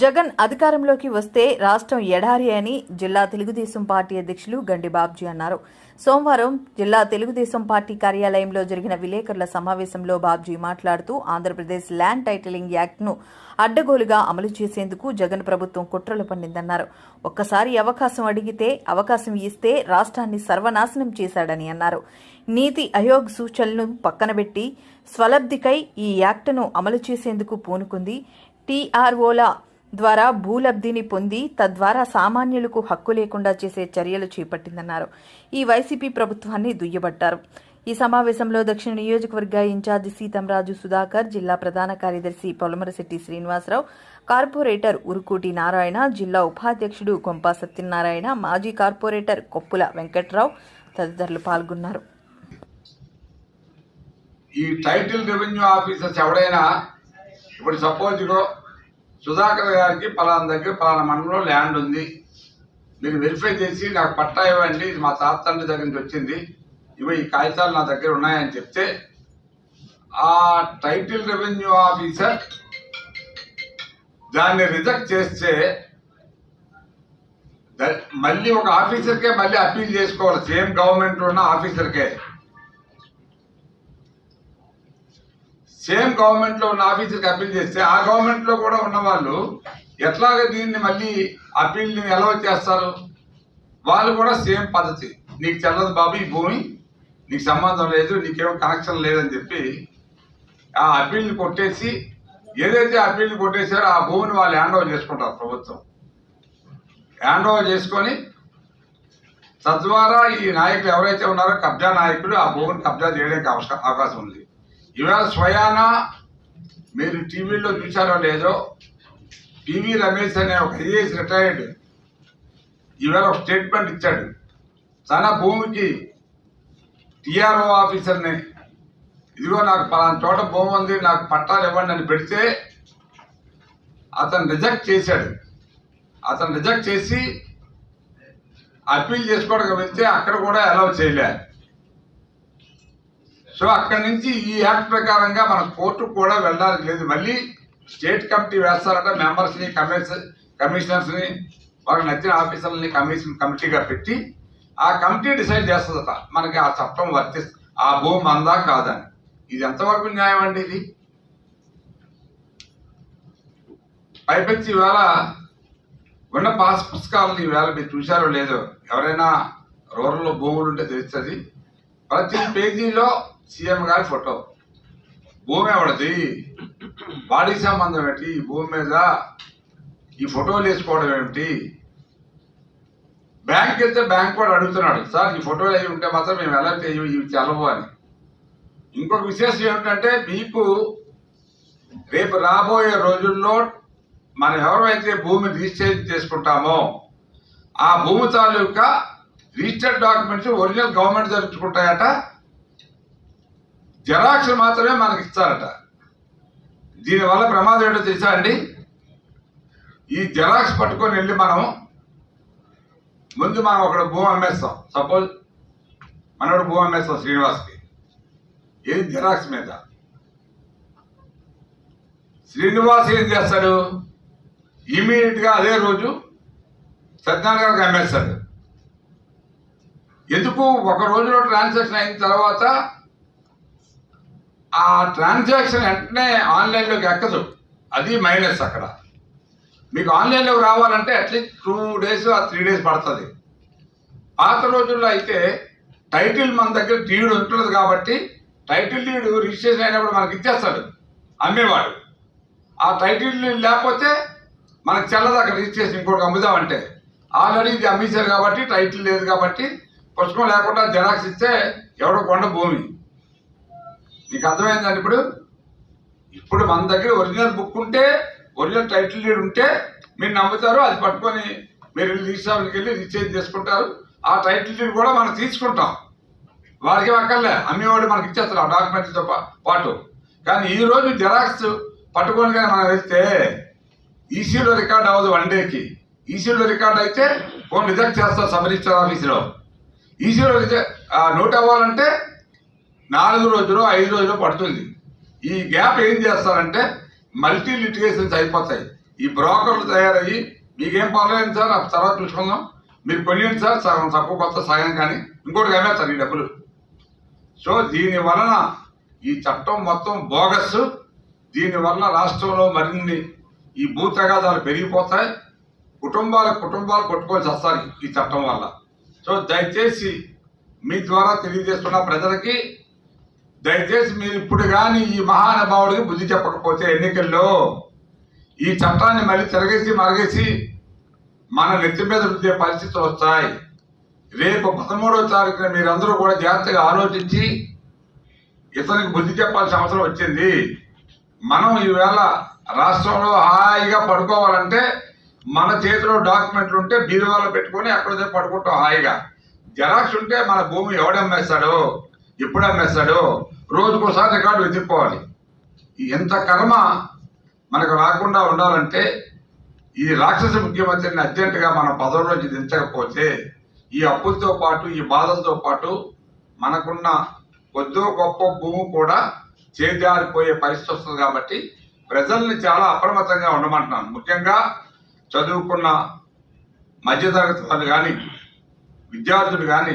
జగన్ అధికారంలోకి వస్తే రాష్ట్రం ఎడారి అని జిల్లా తెలుగుదేశం పార్టీ అధ్యక్షులు గండి బాబ్జీ అన్నారు. సోమవారం జిల్లా తెలుగుదేశం పార్టీ కార్యాలయంలో జరిగిన విలేకరుల సమావేశంలో బాబ్జీ మాట్లాడుతూ ఆంధ్రప్రదేశ్ ల్యాండ్ టైటిలింగ్ యాక్ట్ను అడ్డగోలుగా అమలు చేసేందుకు జగన్ ప్రభుత్వం కుట్రలు పన్నిందన్నారు. ఒక్కసారి అవకాశం అడిగితే అవకాశం ఇస్తే రాష్ట్రాన్ని సర్వనాశనం చేశాడని అన్నారు. నీతి ఆయోగ్ సూచనలను పక్కనబెట్టి స్వలబ్ధికై ఈ యాక్టును అమలు చేసేందుకు పూనుకుంది టీఆర్ఓల ద్వారా భూలబ్ధిని పొంది తద్వారా సామాన్యులకు హక్కు లేకుండా చేసే చర్యలు చేపట్టిందన్నారు. ఈ వైసీపీ ప్రభుత్వాన్ని దుయ్యబట్టారు. ఈ సమావేశంలో దక్షిణ నియోజకవర్గ ఇన్ఛార్జి సీతంరాజు సుధాకర్ జిల్లా ప్రధాన కార్యదర్శి పొలమరశెట్టి శ్రీనివాసరావు కార్పొరేటర్ ఉరుకూటి నారాయణ జిల్లా ఉపాధ్యక్షుడు కొంపా సత్యనారాయణ మాజీ కార్పొరేటర్ కొప్పుల వెంకట్రావు తదితరులు పాల్గొన్నారు. ఈ టైటిల్ రెవెన్యూ ఆఫీసర్స్ ఎవడైనా ఇప్పుడు సపోజ్ సుధాకర్ గారికి పలానా దగ్గర పలానా మండలంలో ల్యాండ్ ఉంది. మీరు వెరిఫై చేసి నాకు పట్టా ఇవ్వండి. ఇది మా తాత తండ్రి దగ్గర నుంచి వచ్చింది. ఇవి ఈ కాగితాలు నా దగ్గర ఉన్నాయని చెప్తే ఆ టైటిల్ రెవెన్యూ ఆఫీసర్ దాన్ని రిజెక్ట్ చేస్తే మళ్ళీ ఒక ఆఫీసర్కే మళ్ళీ అప్పీల్ చేసుకోవాలి. సేమ్ గవర్నమెంట్ ఉన్న ఆఫీసర్కే. సేమ్ గవర్నమెంట్లో ఉన్న ఆఫీసర్కి అప్పీల్ చేస్తే ఆ గవర్నమెంట్లో కూడా ఉన్నవాళ్ళు ఎట్లాగ దీన్ని మళ్ళీ అప్పీల్ని ఎలా చేస్తారు? వాళ్ళు కూడా సేమ్ పద్ధతి. నీకు చెల్లదు బాబు ఈ భూమి నీకు సంబంధం లేదు నీకేమో కనెక్షన్ లేదని చెప్పి ఆ అప్పీల్ని కొట్టేసి ఏదైతే అప్పీల్ని కొట్టేశారో ఆ భూమిని వాళ్ళు హ్యాండ్ ఓవర్ చేసుకుంటారు ప్రభుత్వం. హ్యాండ్ ఓవర్ చేసుకొని తద్వారా ఈ నాయకులు ఎవరైతే ఉన్నారో కబ్జా నాయకులు ఆ భూమిని కబ్జా చేయడానికి అవకాశం ఉంది. ఇవాళ స్వయాన మీరు టీవీలో చూసారో లేదో పివి రమేష్ అనే ఒక ఐఏఎస్ రిటైర్డ్ ఇవాళ ఒక స్టేట్మెంట్ ఇచ్చాడు. తన భూమికి టీఆర్ఓ ఆఫీసర్ని ఇదిగో నాకు పలానా చోట భూమి ఉంది నాకు పట్టాలు ఇవ్వండి అని పెడితే అతను రిజెక్ట్ చేశాడు. అతను రిజెక్ట్ చేసి అప్పీల్ చేసుకోవడానికి వెళ్తే అక్కడ కూడా అలౌ చేయలేదు సో అక్కడి నుంచి ఈ యాక్ట్ ప్రకారంగా మన కోర్టు కూడా వెళ్ళడానికి లేదు మళ్ళీ స్టేట్ కమిటీ వేస్తారట మెంబర్స్ని కమిషన్ కమిషనర్స్ని వాళ్ళకి నచ్చిన ఆఫీసర్లని కమిషన్ కమిటీగా పెట్టి ఆ కమిటీ డిసైడ్ చేస్తుందట. మనకి ఆ చట్టం వర్తిస్తుంది ఆ భూమి అందా కాదని. ఇది ఎంతవరకు న్యాయం అండి ఇది? పైపెచ్చి ఇవాళ ఉన్న పాస్ పుస్తకాలను ఈవేళ మీరు చూశారో లేదో ఎవరైనా రూరల్లో భూములు ఉంటే తెలుస్తుంది. ప్రతి పేజీలో సీఎం గారి ఫోటో. భూమి ఎవడది? బాడీ సంబంధం ఏంటి? భూమి మీద ఈ ఫోటోలు వేసుకోవడం ఏమిటి? బ్యాంక్ వెళ్తే బ్యాంక్ కూడా అడుగుతున్నాడు సార్ ఈ ఫోటోలు అవి ఉంటే మాత్రం మేము ఎలా చేయము ఇవి చల్లవు అని. ఇంకొక విశేషం ఏమిటంటే మీకు రేపు రాబోయే రోజుల్లో మనం ఎవరైతే భూమి రిజిస్ట్రేషన్ చేసుకుంటామో ఆ భూమి తాలూకా రిజిస్టర్డ్ డాక్యుమెంట్స్ ఒరిజినల్ గవర్నమెంట్ జరుపుకుంటాయట జెరాక్స్ మాత్రమే మనకి ఇస్తారట దీనివల్ల ప్రమాదం ఏంటో తెలుసా అండి? ఈ జెరాక్స్ పట్టుకొని వెళ్ళి మనం ముందు మనం ఒకడు భూమి అమ్మేస్తాం. సపోజ్ మనోడు భూమి అమ్మేస్తాం శ్రీనివాస్కి. ఏది జెరాక్స్ మీద? శ్రీనివాస్ ఏం చేస్తాడు? ఇమీడియట్గా అదే రోజు సత్యనారాయణ గారికి అమ్మేస్తాడు. ఎందుకు? ఒక రోజులో ట్రాన్సాక్షన్ అయిన తర్వాత ఆ ట్రాన్సాక్షన్ వెంటనే ఆన్లైన్లోకి ఎక్కదు. అది మైనస్ అక్కడ. మీకు ఆన్లైన్లోకి రావాలంటే అట్లీస్ట్ టూ డేస్ ఆ త్రీ డేస్ పడుతుంది. పాత రోజుల్లో అయితే టైటిల్ మన దగ్గర డీడ్ ఉంటుంది కాబట్టి టైటిల్ డీడ్ రిజిస్ట్రేషన్ అయినప్పుడు మనకి ఇచ్చేస్తాడు. అమ్మేవాడు. ఆ టైటిల్ డీడ్ లేకపోతే మనకు చెల్లదు అక్కడ రిజిస్ట్రేషన్ ఇంకోటి అమ్ముదామంటే ఆల్రెడీ ఇది అమ్మేశారు కాబట్టి టైటిల్ లేదు కాబట్టి పుస్తకం లేకుండా జెరాక్స్ ఇస్తే ఎవడో కొండ భూమి. నీకు అర్థమైందండి ఇప్పుడు ఇప్పుడు మన దగ్గర ఒరిజినల్ బుక్ ఉంటే ఒరిజినల్ టైటిల్ డీడ్ ఉంటే మీరు నమ్ముతారు అది పట్టుకొని మీరు రిజిస్ట్రార్కి వెళ్ళి రిజిస్ట్రేషన్ చేసుకుంటారు. ఆ టైటిల్ డీడ్ కూడా మనం తీసుకుంటాం. వాడికి అక్కర్లే అమ్మేవాడు మనకి ఇచ్చేస్తారు ఆ డాక్యుమెంట్స్తో పాటు. కానీ ఈ రోజు జెరాక్స్ పట్టుకొని కానీ మనం వెళ్తే ఈసీలో రికార్డ్ అవ్వదు వన్ డేకి. ఈసీలో రికార్డ్ అయితే ఫోన్ రిజెక్ట్ చేస్తారు సబ్ రిజిస్టర్ ఆఫీసులో. ఈసీలో రిజెక్ట్ నోట్ అవ్వాలంటే నాలుగు రోజులు ఐదు రోజులు పడుతుంది. ఈ గ్యాప్ ఏం చేస్తారంటే మల్టీ లిటిగేషన్స్ అయిపోతాయి. ఈ బ్రోకర్లు తయారయ్యి మీకేం పర్లేదు సార్ తర్వాత చూసుకుందాం. మీరు కొనియండి సార్ సగం తక్కువ కొత్త సగం కానీ ఇంకోటి అమ్మేస్తారు ఈ డబ్బులు. సో దీని వలన ఈ చట్టం మొత్తం బోగస్. దీనివల్ల రాష్ట్రంలో మరిన్ని ఈ భూ తగాదాలు పెరిగిపోతాయి. కుటుంబాల కుటుంబాలు కొట్టుకొని వస్తారు ఈ చట్టం వల్ల. సో దయచేసి మీ ద్వారా తెలియజేస్తున్న ప్రజలకి దయచేసి మీరు ఇప్పుడు కానీ ఈ మహానుభావుడికి బుద్ధి చెప్పకపోతే ఎన్నికల్లో ఈ చట్టాన్ని మళ్ళీ తిరగేసి మరగేసి మన నెత్తి మీద రుద్దే పరిస్థితులు వస్తాయి. రేపు పదమూడవ తారీఖున మీరందరూ కూడా జాగ్రత్తగా ఆలోచించి ఇతనికి బుద్ధి చెప్పాల్సిన అవసరం వచ్చింది. మనం ఈవేళ రాష్ట్రంలో హాయిగా పడుకోవాలంటే మన చేతిలో డాక్యుమెంట్లు ఉంటే బీరువాలో పెట్టుకొని ఎక్కడైతే పడుకుంటాం హాయిగా. జెరాక్స్ ఉంటే మన భూమి ఎవడమ్మేస్తాడో ఎప్పుడు అమ్మేస్తాడో రోజుకోసారి రికార్డు వెతుక్కోవాలి ఎంత కర్మ మనకు రాకుండా ఉండాలంటే ఈ రాక్షస ముఖ్యమంత్రిని అర్జెంటుగా మన పదవిలోంచి దించకపోతే ఈ అప్పులతో పాటు ఈ బాధలతో పాటు మనకున్న కొద్దో గొప్ప భూమి కూడా చేజారిపోయే పరిస్థితి వస్తుంది కాబట్టి ప్రజల్ని చాలా అప్రమత్తంగా ఉండమంటున్నాను. ముఖ్యంగా చదువుకున్న మధ్యతరగతి వాళ్ళు కానీ విద్యార్థులు కానీ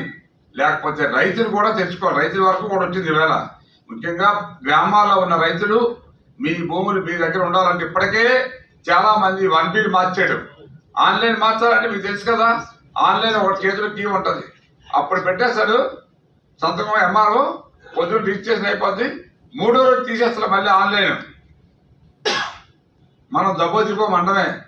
లేకపోతే రైతులు కూడా తెచ్చుకోవాలి. రైతుల వరకు కూడా వచ్చింది ఈవేళ. ముఖ్యంగా గ్రామాల్లో ఉన్న రైతులు మీ భూములు మీ దగ్గర ఉండాలంటే ఇప్పటికే చాలా మంది వన్ బిల్ మార్చాడు. ఆన్లైన్ మార్చాలంటే మీకు తెలుసు కదా ఆన్లైన్ ఒక చేతిలో కీ ఉంటుంది. అప్పుడు పెట్టేస్తాడు సంతకం ఎంఆర్ఓ పొద్దున్న రిజిస్ట్రేషన్ అయిపోద్ది. మూడో రోజు తీసేస్తాడు మళ్ళీ ఆన్లైన్. మనం దబ్బో దిబ్బో మండమే